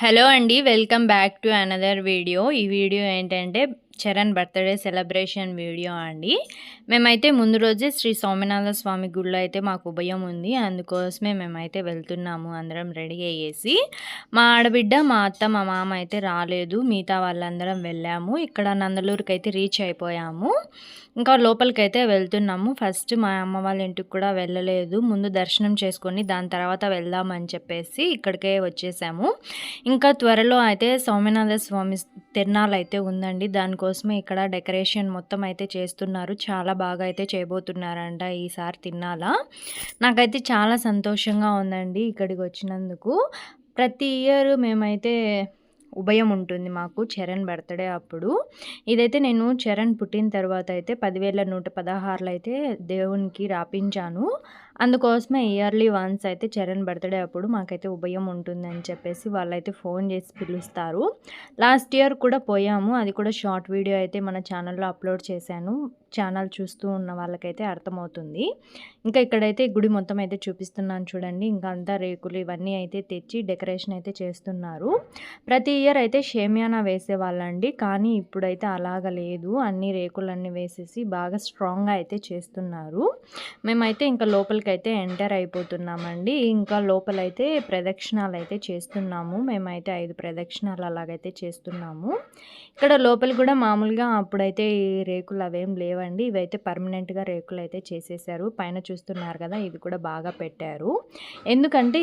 Hello అండి welcome back to another video. ఈ video ఏంటంటే చరణ్ బర్త్డే సెలబ్రేషన్ వీడియో అండి. మేమైతే ముందు రోజే శ్రీ సోమనాథ స్వామి గుడిలో అయితే మాకు ఉభయం ఉంది. అందుకోసమే మేమైతే వెళ్తున్నాము అందరం రెడీ అయ్యేసి. మా ఆడబిడ్డ మా అత్త మా మామ అయితే రాలేదు. మిగతా వాళ్ళందరం వెళ్ళాము. ఇక్కడ నందలూరుకి అయితే రీచ్ అయిపోయాము. ఇంకా లోపలికి అయితే వెళ్తున్నాము. ఫస్ట్ మా అమ్మ వాళ్ళ ఇంటికి కూడా వెళ్ళలేదు. ముందు దర్శనం చేసుకొని దాని తర్వాత వెళ్దామని చెప్పేసి ఇక్కడికే వచ్చేసాము. ఇంకా త్వరలో అయితే సోమనాథ స్వామి తిరణాలు అయితే ఉందండి. దానికోసమే ఇక్కడ డెకరేషన్ మొత్తం అయితే చేస్తున్నారు. చాలా బాగా అయితే చేయబోతున్నారంట ఈసారి తిన్నాలా నాకైతే చాలా సంతోషంగా ఉందండి ఇక్కడికి వచ్చినందుకు. ప్రతి ఇయర్ మేమైతే ఉభయం ఉంటుంది మాకు చరణ్ బర్త్డే అప్పుడు. ఇదైతే నేను చరణ్ పుట్టిన తర్వాత అయితే పదివేల నూట పదహారులు అయితే దేవునికి రాపించాను. అందుకోసమే ఇయర్లీ వన్స్ అయితే చరణ్ బర్త్డే అప్పుడు మాకైతే ఉభయం ఉంటుందని చెప్పేసి వాళ్ళైతే ఫోన్ చేసి పిలుస్తారు. లాస్ట్ ఇయర్ కూడా పోయాము. అది కూడా షార్ట్ వీడియో అయితే మన ఛానల్లో అప్లోడ్ చేశాను. ఛానల్ చూస్తూ ఉన్న వాళ్ళకైతే అర్థమవుతుంది. ఇంకా ఇక్కడైతే గుడి మొత్తం అయితే చూపిస్తున్నాను చూడండి. ఇంకా అంతా రేకులు ఇవన్నీ అయితే తెచ్చి డెకరేషన్ అయితే చేస్తున్నారు. ప్రతి ఇయర్ అయితే షేమియానా వేసేవాళ్ళండి. కానీ ఇప్పుడైతే అలాగ లేదు. అన్ని రేకులన్నీ వేసేసి బాగా స్ట్రాంగ్గా అయితే చేస్తున్నారు. మేమైతే ఇంకా లోపలికైతే ఎంటర్ అయిపోతున్నామండి. ఇంకా లోపలైతే ప్రదక్షిణాలు అయితే చేస్తున్నాము. మేమైతే ఐదు ప్రదక్షిణాలు అలాగైతే చేస్తున్నాము. ఇక్కడ లోపల కూడా మామూలుగా అప్పుడైతే ఈ రేకులు అవేం లేవండి. ఇవైతే పర్మనెంట్గా రేకులు అయితే చేసేసారు. పైన చూస్తున్నారు కదా ఇది కూడా బాగా పెట్టారు. ఎందుకంటే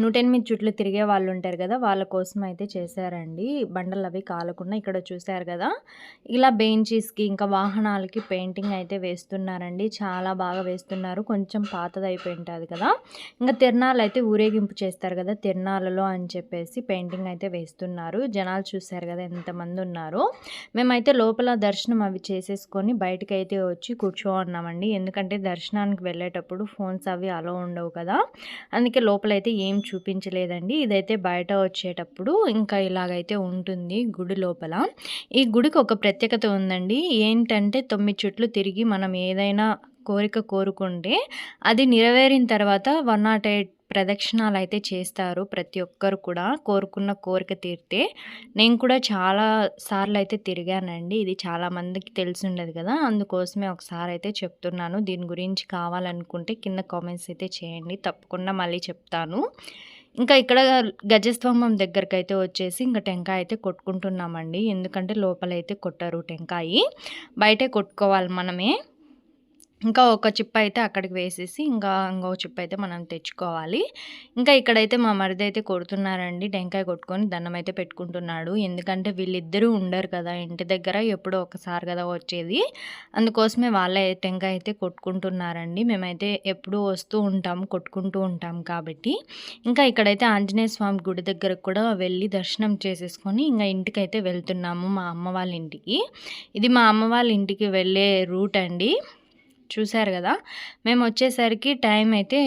నూట ఎనిమిది చుట్లు తిరిగే వాళ్ళు ఉంటారు కదా వాళ్ళ కోసం అయితే చేశారండి. బండలు అవి కాలకుండా ఇక్కడ చూశారు కదా. ఇలా బెంచెస్కి ఇంకా వాహనాలకి పెయింటింగ్ అయితే వేస్తున్నారండి. చాలా బాగా వేస్తున్నారు. కొంచెం పాతదైపోయి ఉంటుంది కదా. ఇంకా తిరణాలు అయితే ఊరేగింపు చేస్తారు కదా తిరణాలలో అని చెప్పేసి పెయింటింగ్ అయితే వేస్తున్నారు. జనాలు చూశారు కదా ఎంతమంది ఉన్నారు మేమైతే లోపల దర్శనం అవి చేసేసుకొని బయటకు అయితే వచ్చి కూర్చో ఉన్నామండి ఎందుకంటే దర్శనానికి వెళ్ళేటప్పుడు ఫోన్స్ అవి అలో ఉండవు కదా. అందుకే లోపలైతే ఏం చూపించలేదండి. ఇదైతే బయట వచ్చేటప్పుడు ఇంకా ఇలాగైతే ఉంటుంది గుడి లోపల. ఈ గుడికి ఒక ప్రత్యేకత ఉందండి. ఏంటంటే తొమ్మిది చుట్లు తిరిగి మనం ఏదైనా కోరిక కోరుకుంటే అది నెరవేరిన తర్వాత వన్ నాట్ ఎయిట్ ప్రదక్షిణాలు అయితే చేస్తారు ప్రతి ఒక్కరు కూడా. కోరుకున్న కోరిక తీరితే నేను కూడా చాలా సార్లు అయితే తిరిగానండి. ఇది చాలామందికి తెలిసి ఉండదు కదా. అందుకోసమే ఒకసారి అయితే చెప్తున్నాను. దీని గురించి కావాలనుకుంటే కింద కామెంట్స్ అయితే చేయండి. తప్పకుండా మళ్ళీ చెప్తాను. ఇంకా ఇక్కడ గజస్తంభం దగ్గరికి అయితే వచ్చేసి ఇంకా టెంకాయ అయితే కొట్టుకుంటున్నామండి. ఎందుకంటే లోపలైతే కొట్టరు టెంకాయ. బయటే కొట్టుకోవాలి మనమే. ఇంకా ఒక చిప్ అయితే అక్కడికి వేసేసి ఇంకా ఇంకో చిప్ అయితే మనం తెచ్చుకోవాలి. ఇంకా ఇక్కడైతే మా మరిది అయితే కొడుతున్నారండి. టెంకాయ కొట్టుకొని దండం అయితే పెట్టుకుంటున్నాడు. ఎందుకంటే వీళ్ళిద్దరూ ఉండరు కదా ఇంటి దగ్గర ఎప్పుడో ఒకసారి కదా వచ్చేది. అందుకోసమే వాళ్ళే టెంకాయ అయితే కొట్టుకుంటున్నారండి. మేమైతే ఎప్పుడూ వస్తూ ఉంటాం కొట్టుకుంటూ ఉంటాం కాబట్టి. ఇంకా ఇక్కడైతే ఆంజనేయ స్వామి గుడి దగ్గర కూడా వెళ్ళి దర్శనం చేసేసుకొని ఇంకా ఇంటికైతే వెళ్తున్నాము మా అమ్మ వాళ్ళ ఇంటికి. ఇది మా అమ్మ వాళ్ళ ఇంటికి వెళ్ళే రూట్ అండి. చూశారు కదా? మేము వచ్చేసరికి టైం అయితే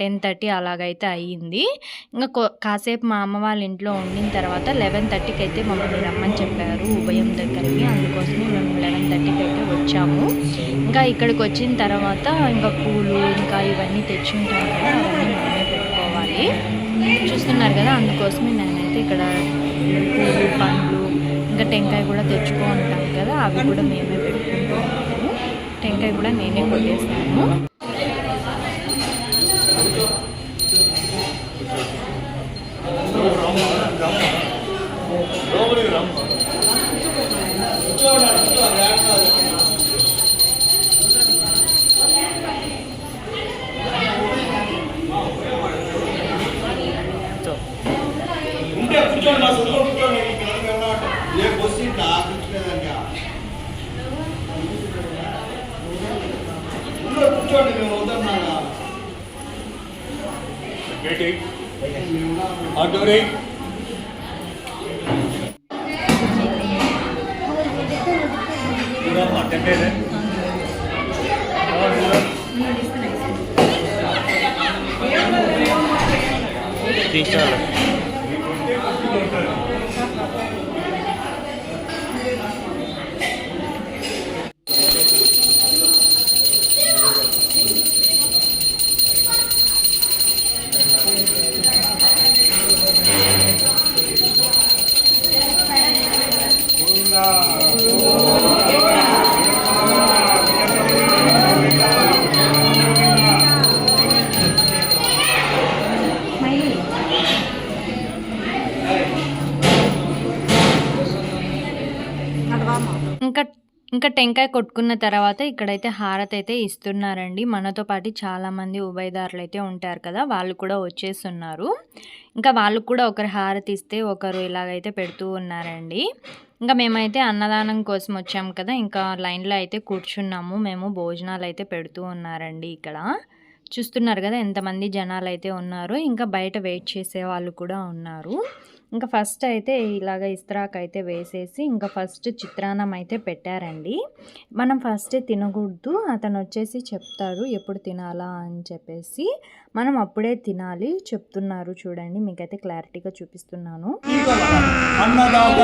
టెన్ థర్టీ అలాగైతే అయ్యింది. ఇంకా కాసేపు మా అమ్మ వాళ్ళ ఇంట్లో ఉండిన తర్వాత లెవెన్ థర్టీకి అయితే మమ్మల్ని రమ్మని చెప్పారు ఉభయం దగ్గరికి. అందుకోసమే మేము లెవెన్ థర్టీకి అయితే వచ్చాము. ఇంకా ఇక్కడికి వచ్చిన తర్వాత ఇంకా పూలు ఇంకా ఇవన్నీ తెచ్చి కదా అవన్నీ మేమే పెట్టుకోవాలి. చూస్తున్నారు కదా అందుకోసమే నేనైతే ఇక్కడ పూలు పండ్లు ఇంకా టెంకాయ కూడా తెచ్చుకో ఉంటాం కదా అవి కూడా మేమే పెట్టుకుంటాం. టెంకాయ కూడా నేనే కొట్టేసాను కూర్చోండి ആട്ടൂരി അറ്റൻഡ് ചെയ്തേ ఇంకా టెంకాయ కొట్టుకున్న తర్వాత ఇక్కడైతే హారతి అయితే ఇస్తున్నారండి. మనతో పాటు చాలామంది ఉభయదారులు అయితే ఉంటారు కదా వాళ్ళు కూడా వచ్చేస్తున్నారు. ఇంకా వాళ్ళకు కూడా ఒకరు హారతి ఇస్తే ఒకరు ఇలాగైతే పెడుతూ ఉన్నారండి. ఇంకా మేమైతే అన్నదానం కోసం వచ్చాం కదా ఇంకా లైన్లో అయితే కూర్చున్నాము. మేము భోజనాలు అయితే పెడుతూ ఉన్నారండి ఇక్కడ. చూస్తున్నారు కదా ఎంతమంది జనాలు అయితే ఉన్నారు. ఇంకా బయట వెయిట్ చేసే వాళ్ళు కూడా ఉన్నారు. ఇంకా ఫస్ట్ అయితే ఇలాగ ఇస్త్రాక్ అయితే వేసేసి ఇంకా ఫస్ట్ చిత్రాన్నం అయితే పెట్టారండి. మనం ఫస్ట్ తినకూడదు అతను వచ్చేసి చెప్తారు ఎప్పుడు తినాలా అని చెప్పేసి. మనం అప్పుడే తినాలి చెప్తున్నారు చూడండి మీకైతే క్లారిటీగా చూపిస్తున్నాను. అన్నదాత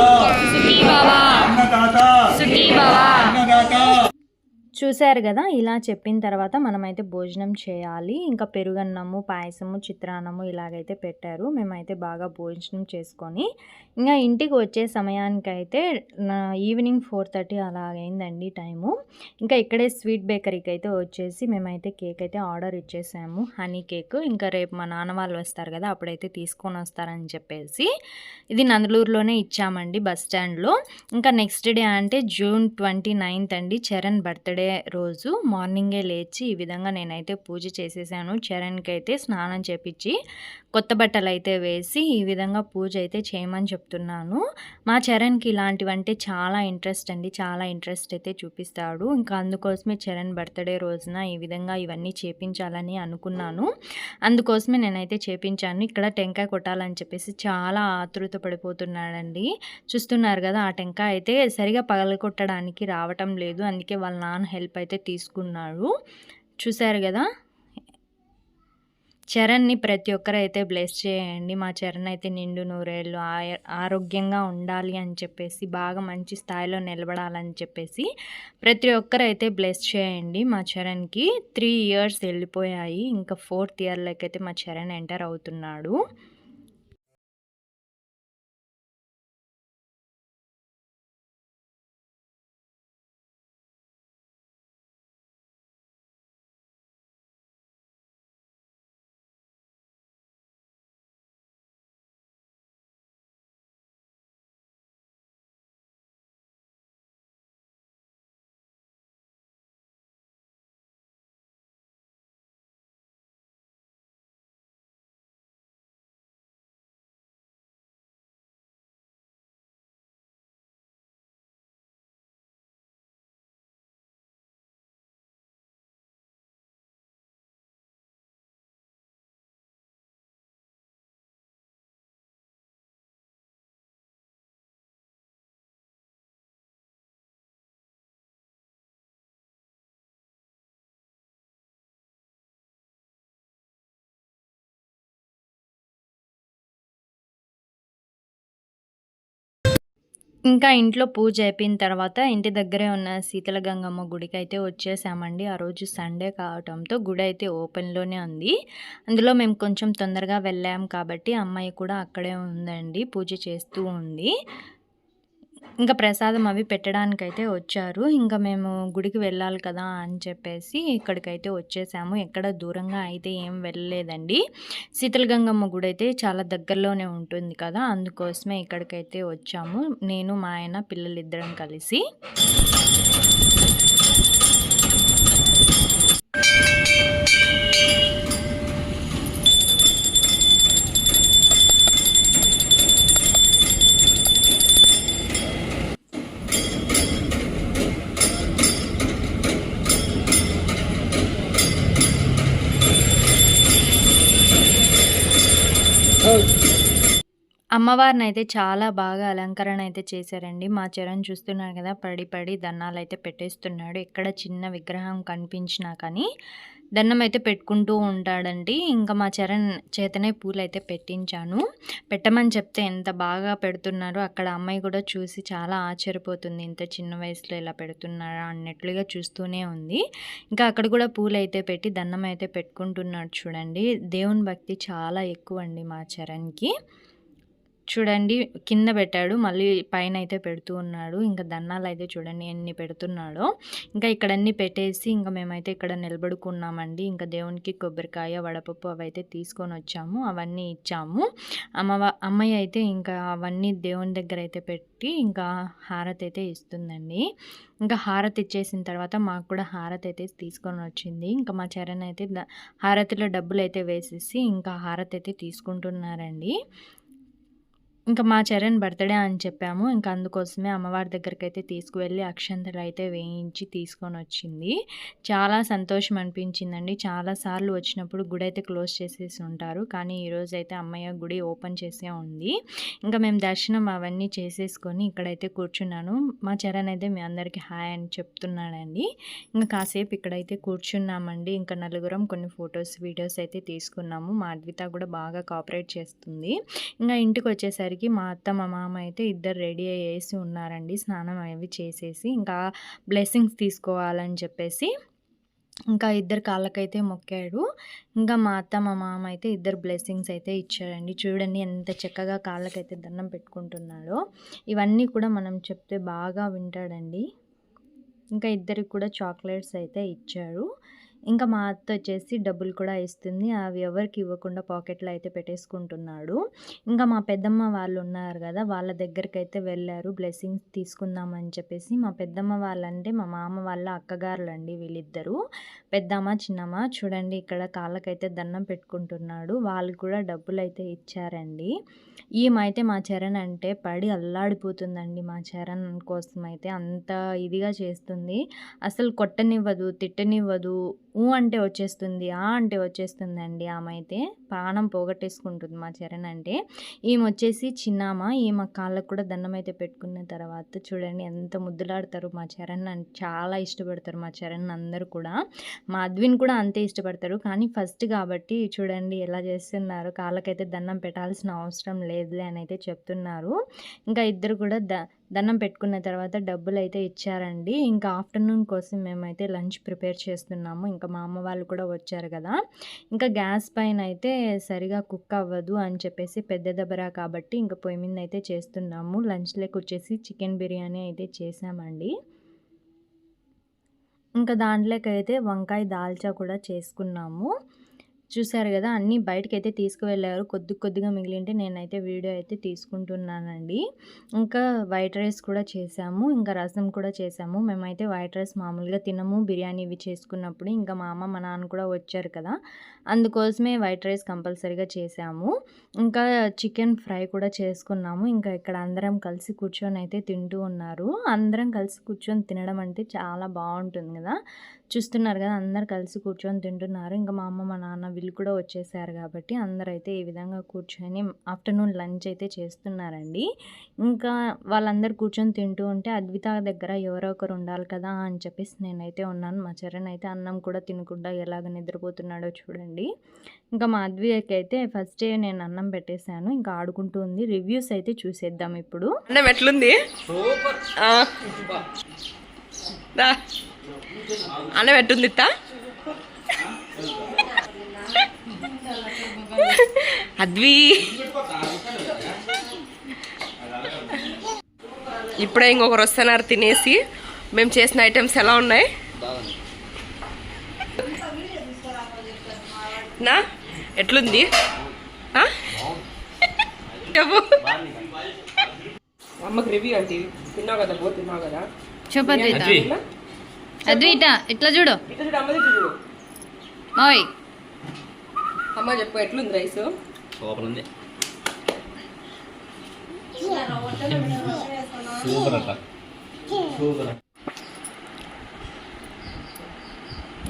చూశారు కదా ఇలా చెప్పిన తర్వాత మనమైతే భోజనం చేయాలి. ఇంకా పెరుగన్నము పాయసము చిత్రాన్నము ఇలాగైతే పెట్టారు. మేమైతే బాగా భోజనం చేసుకొని ఇంకా ఇంటికి వచ్చే సమయానికైతే నా ఈవినింగ్ ఫోర్ థర్టీ అలా అయిందండి టైము. ఇంకా ఇక్కడే స్వీట్ బేకరీకి అయితే వచ్చేసి మేమైతే కేక్ అయితే ఆర్డర్ ఇచ్చేసాము. Honey cake. ఇంకా రేపు మా నాన్న వాళ్ళు వస్తారు కదా అప్పుడైతే తీసుకొని వస్తారని చెప్పేసి ఇది నందలూరులోనే ఇచ్చామండి బస్ స్టాండ్లో. ఇంకా నెక్స్ట్ డే అంటే జూన్ ట్వంటీ నైన్త్ అండి చరణ్ బర్త్డే రోజు. మార్నింగే లేచి ఈ విధంగా నేనైతే పూజ చేసేసాను. చరణ్కి అయితే స్నానం చేపించి కొత్త బట్టలు అయితే వేసి ఈ విధంగా పూజ అయితే చేయమని చెప్తున్నాను. మా చరణ్కి ఇలాంటివంటే చాలా ఇంట్రెస్ట్ అండి. చాలా ఇంట్రెస్ట్ అయితే చూపిస్తాడు. ఇంకా అందుకోసమే చరణ్ బర్త్డే రోజున ఈ విధంగా ఇవన్నీ చేపించాలని అనుకున్నాను. అందుకోసమే నేనైతే చేపించాను. ఇక్కడ టెంకాయ కొట్టాలని చెప్పేసి చాలా ఆతృత పడిపోతున్నాడండి. చూస్తున్నారు కదా ఆ టెంకాయ అయితే సరిగా పగలగొట్టడానికి రావటం లేదు. అందుకే వాళ్ళ నాన్న హెల్ప్ అయితే తీసుకున్నాడు. చూశారు కదా? చరణ్ని ప్రతి ఒక్కరైతే బ్లెస్ చేయండి. మా చరణ్ అయితే నిండు నూరేళ్ళు ఆరోగ్యంగా ఉండాలి అని చెప్పేసి బాగా మంచి స్థాయిలో నిలబడాలని చెప్పేసి ప్రతి ఒక్కరైతే బ్లెస్ చేయండి మా చరణ్కి. త్రీ ఇయర్స్ వెళ్ళిపోయాయి. ఇంకా ఫోర్త్ ఇయర్లోకి అయితే మా చరణ్ ఎంటర్ అవుతున్నాడు. ఇంకా ఇంట్లో పూజ అయిపోయిన తర్వాత ఇంటి దగ్గరే ఉన్న శీతల గంగమ్మ గుడికి అయితే వచ్చేసామండి. ఆ రోజు సండే కావటంతో గుడి అయితే ఓపెన్లోనే ఉంది. అందులో మేము కొంచెం తొందరగా వెళ్ళాం కాబట్టి అమ్మాయి కూడా అక్కడే ఉందండి పూజ చేస్తూ ఉంది. ఇంకా ప్రసాదం అవి పెట్టడానికైతే వచ్చారు. ఇంకా మేము గుడికి వెళ్ళాలి కదా అని చెప్పేసి ఇక్కడికైతే వచ్చేసాము. ఎక్కడ దూరంగా అయితే ఏం వెళ్ళలేదండి. శీతలగంగమ్మ గుడి అయితే చాలా దగ్గరలోనే ఉంటుంది కదా అందుకోసమే ఇక్కడికైతే వచ్చాము. నేను మా ఆయన పిల్లలిద్దరం కలిసి. అమ్మవారిని అయితే చాలా బాగా అలంకరణ అయితే చేశారండి. మా చరణ్ చూస్తున్నారు కదా పడి పడి దన్నాలు అయితే పెట్టేస్తున్నాడు. ఎక్కడ చిన్న విగ్రహం కనిపించినా కానీ దన్నం అయితే పెట్టుకుంటూ ఉంటాడండి. ఇంకా మా చరణ్ చేతనే పూలు అయితే పెట్టించాను. పెట్టమని చెప్తే ఎంత బాగా పెడుతున్నారో అక్కడ అమ్మాయి కూడా చూసి చాలా ఆశ్చర్యపోతుంది. ఇంత చిన్న వయసులో ఇలా పెడుతున్నారా అన్నట్లుగా చూస్తూనే ఉంది. ఇంకా అక్కడ కూడా పూలు అయితే పెట్టి దండం అయితే పెట్టుకుంటున్నాడు చూడండి. దేవుని భక్తి చాలా ఎక్కువ అండి మా చరణ్కి. చూడండి కింద పెట్టాడు. మళ్ళీ పైన అయితే పెడుతూ ఉన్నాడు. ఇంకా దన్నాలు అయితే చూడండి ఎన్ని పెడుతున్నాడో. ఇంకా ఇక్కడ అన్ని పెట్టేసి ఇంకా మేమైతే ఇక్కడ నిలబడుకున్నామండి. ఇంకా దేవునికి కొబ్బరికాయ వడపప్పు అవి అయితే తీసుకొని వచ్చాము. అవన్నీ ఇచ్చాము. అమ్మ అమ్మాయి అయితే ఇంకా అవన్నీ దేవుని దగ్గర అయితే పెట్టి ఇంకా హారతి అయితే ఇస్తుందండి. ఇంకా హారతి ఇచ్చేసిన తర్వాత మాకు కూడా హారతి అయితే తీసుకొని వచ్చింది. ఇంకా మా చరణ్ అయితే హారతిలో డబ్బులు అయితే వేసేసి ఇంకా హారతి అయితే తీసుకుంటున్నారండి. ఇంకా మా చరణ్ బర్త్డే అని చెప్పాము. ఇంకా అందుకోసమే అమ్మవారి దగ్గరికి అయితే తీసుకువెళ్ళి అక్షంతలు అయితే వేయించి తీసుకొని వచ్చింది చాలా సంతోషం అనిపించిందండి. చాలాసార్లు వచ్చినప్పుడు గుడి అయితే క్లోజ్ చేసేసి ఉంటారు. కానీ ఈరోజు అయితే అమ్మయ్య గుడి ఓపెన్ చేసే ఉంది. ఇంకా మేము దర్శనం అవన్నీ చేసేసుకొని ఇక్కడైతే కూర్చున్నాను. మా చరణ్ అయితే మీ అందరికీ హాయ్ అని చెప్తున్నాడండి. ఇంకా కాసేపు ఇక్కడైతే కూర్చున్నామండి. ఇంకా నలుగురం కొన్ని ఫొటోస్ వీడియోస్ అయితే తీసుకున్నాము. మా అద్విత కూడా బాగా కాపరేట్ చేస్తుంది. ఇంకా ఇంటికి వచ్చేసరికి మా అత్త మా మామ అయితే ఇద్దరు రెడీ అయ్యేసి ఉన్నారండి. స్నానం అవి చేసేసి ఇంకా బ్లెస్సింగ్స్ తీసుకోవాలని చెప్పేసి ఇంకా ఇద్దరు కాళ్ళకైతే మొక్కాడు. ఇంకా మా అత్త మా మామ అయితే ఇద్దరు బ్లెస్సింగ్స్ అయితే ఇచ్చారండి. చూడండి ఎంత చక్కగా కాళ్ళకైతే దండం పెట్టుకుంటున్నాడో. ఇవన్నీ కూడా మనం చెప్తే బాగా వింటాడండి. ఇంకా ఇద్దరికి కూడా చాక్లెట్స్ అయితే ఇచ్చారు ఇంకా మా అత్త వచ్చేసి డబ్బులు కూడా ఇస్తుంది. అవి ఎవరికి ఇవ్వకుండా పాకెట్లో అయితే పెట్టేసుకుంటున్నాడు. ఇంకా మా పెద్దమ్మ వాళ్ళు ఉన్నారు కదా వాళ్ళ దగ్గరికి అయితే వెళ్ళారు. బ్లెస్సింగ్స్ తీసుకుందామని చెప్పేసి మా పెద్దమ్మ వాళ్ళంటే మా మామ వాళ్ళ అక్కగారులు అండి వీళ్ళిద్దరూ. పెద్దమ్మ చిన్నమ్మ చూడండి ఇక్కడ కాళ్ళకైతే దండం పెట్టుకుంటున్నాడు. వాళ్ళు కూడా డబ్బులు అయితే ఇచ్చారండి ఈమైతే మా చరణ్ అంటే పడి అల్లాడిపోతుందండి మా చరణ్ కోసం అయితే అంత ఇదిగా చేస్తుంది. అసలు కొట్టనివ్వదు తిట్టనివ్వదు ఊ అంటే వచ్చేస్తుంది ఆ అంటే వచ్చేస్తుందండి. ఆమె అయితే ప్రాణం పోగొట్టేసుకుంటుంది మా చరణ్ అంటే ఈమె వచ్చేసి చిన్నామ ఈమె కాళ్ళకు కూడా దండం అయితే పెట్టుకున్న తర్వాత చూడండి ఎంత ముద్దులాడతారు మా చరణ్ అంటే చాలా ఇష్టపడతారు మా చరణ్ అందరూ కూడా. మా అద్విన్ కూడా అంతే ఇష్టపడతారు కానీ ఫస్ట్ కాబట్టి చూడండి ఎలా చేస్తున్నారు కాళ్ళకైతే దండం పెట్టాల్సిన అవసరం లేదులే అని అయితే చెప్తున్నారు. ఇంకా ఇద్దరు కూడా ద దండం పెట్టుకున్న తర్వాత డబ్బులు అయితే ఇచ్చారండి. ఇంకా ఆఫ్టర్నూన్ కోసం మేమైతే లంచ్ ప్రిపేర్ చేస్తున్నాము. ఇంకా మా అమ్మ వాళ్ళు కూడా వచ్చారు కదా. ఇంకా గ్యాస్ పైన అయితే సరిగా కుక్ అవ్వదు అని చెప్పేసి పెద్ద దబరా కాబట్టి ఇంకా పొయ్యి మీద అయితే చేస్తున్నాము లంచ్లోకి వచ్చేసి చికెన్ బిర్యానీ అయితే చేసామండి. ఇంకా దాంట్లోకి అయితే వంకాయ దాల్చా కూడా చేసుకున్నాము. చూసారు కదా అన్నీ బయటకైతే తీసుకువెళ్ళారు. కొద్ది కొద్దిగా మిగిలింటే నేనైతే వీడియో అయితే తీసుకుంటున్నానండి. ఇంకా వైట్ రైస్ కూడా చేసాము ఇంకా రసం కూడా చేసాము. మేమైతే వైట్ రైస్ మామూలుగా తినము బిర్యానీ ఇవి చేసుకున్నప్పుడు. ఇంకా మా అమ్మ మా నాన్న కూడా వచ్చారు కదా అందుకోసమే వైట్ రైస్ కంపల్సరీగా చేసాము. ఇంకా చికెన్ ఫ్రై కూడా చేసుకున్నాము. ఇంకా ఇక్కడ అందరం కలిసి కూర్చొని అయితే తింటూ ఉన్నారు. అందరం కలిసి కూర్చొని తినడం అంటే చాలా బాగుంటుంది కదా. చూస్తున్నారు కదా అందరు కలిసి కూర్చొని తింటున్నారు. ఇంకా మా అమ్మ మా నాన్న వీళ్ళు కూడా వచ్చేసారు కాబట్టి అందరూ అయితే ఈ విధంగా కూర్చొని ఆఫ్టర్నూన్ లంచ్ అయితే చేస్తున్నారండి. ఇంకా వాళ్ళందరూ కూర్చొని తింటూ ఉంటే అద్విత దగ్గర ఎవరో ఒకరు ఉండాలి కదా అని చెప్పేసి నేనైతే ఉన్నాను. మా చరణ్ అయితే అన్నం కూడా తినకుండా ఎలాగ నిద్రపోతున్నాడో చూడండి. ఇంకా మా అద్వికి అయితే ఫస్ట్ నేను అన్నం పెట్టేశాను. ఇంకా ఆడుకుంటూ ఉంది. రివ్యూస్ అయితే చూసేద్దాం ఇప్పుడు. అన్నం ఎట్లుంది? ఆ. అన్నం ఎట్టుంది ఇత్త? అద్వి. ఇప్పుడే ఇంకొకరు వస్తున్నారు తినేసి. మేము చేసిన ఐటమ్స్ ఎలా ఉన్నాయి? నా ఎట్లుంది? చెప్పు. అమ్మకి రివ్యూ అంటే తిన్నావు కదా బో తిన్నావు కదా? చెప్పు అద్విత అద్విత ఇట్లా చూడు. ఇట్లా చూడు అమ్మది ఇట్లా చూడు. ఓయ్ అమ్మ చెప్పు ఎట్లుంది రైస్? సూపర్ ఉంది సూపర్. అట్ట సూపర్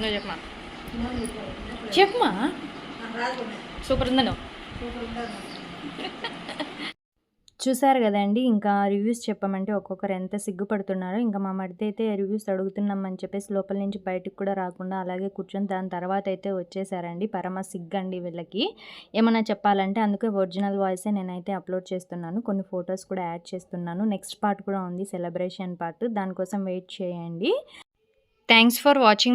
నువ్వు చెప్పమా? చెప్పమా సూపర్ ఉందను చూసారు కదండి. ఇంకా రివ్యూస్ చెప్పమంటే ఒక్కొక్కరు ఎంత సిగ్గుపడుతున్నారో ఇంకా మా మడితే అయితే రివ్యూస్ అడుగుతున్నామని చెప్పేసి లోపల నుంచి బయటకు కూడా రాకుండా అలాగే కూర్చొని దాని తర్వాత అయితే వచ్చేసారండి. పరమ సిగ్గండి వీళ్ళకి. ఏమైనా చెప్పాలంటే అందుకే ఒరిజినల్ వాయిసే నేనైతే అప్లోడ్ చేస్తున్నాను. కొన్ని ఫొటోస్ కూడా యాడ్ చేస్తున్నాను. నెక్స్ట్ పార్ట్ కూడా ఉంది సెలబ్రేషన్ పార్ట్. దానికోసం వెయిట్ చేయండి. Thanks for watching.